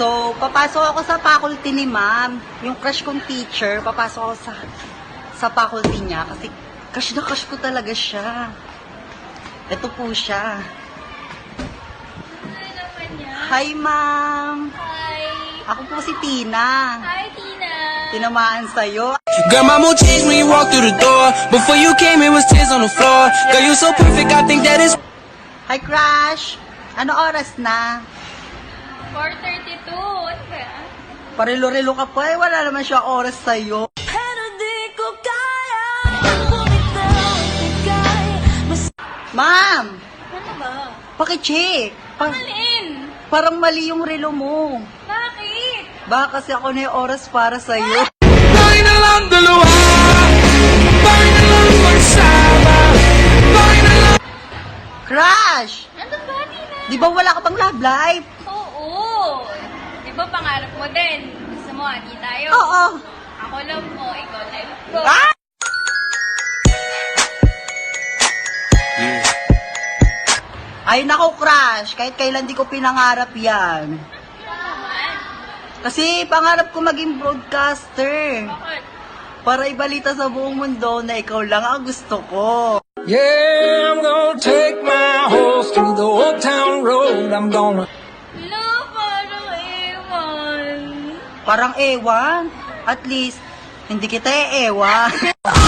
So, papasok ako sa faculty ni ma'am. Yung crush kong teacher, papasok ako sa sa faculty niya kasi crush na crush ko talaga siya. Ito po siya. Hi, ma'am. Hi. Ako po si Tina. Hi, Tina. Tinamaan sa'yo. Girl, my mood changed when you walked through the door. Before you came, it was tears on the floor. Girl, you so perfect, I think that is. Hi, crush. Ano oras na? 4.32. Ano ba? Parilo-rilo ka pa eh. Wala naman siya oras sa'yo. Pero di ko kaya bumitaw ibigay Mas Ma'am, Ano ba? pakicheck. Pa- Alin? parang mali yung relo mo. Bakit? Baka kasi ako na yung oras para sa'yo. Bakit na lang dalawa? Bakit na lang magsama? Bakit na lang? Crush! Ano ba, Tina? Di ba wala ka pang love life? Ba pangarap mo din? Gusto mo, ati tayo? Oo. Ako love mo, ikaw life ko. Ah! Ay, nako, crush. Kahit kailan di ko pinangarap yan. Kasi pangarap ko maging broadcaster. Bakit? Para ibalita sa buong mundo na ikaw lang ang gusto ko. Yeah, I'm gonna take my horse through the old town road. I'm gonna. Parang ewan. At least, hindi kita eewan.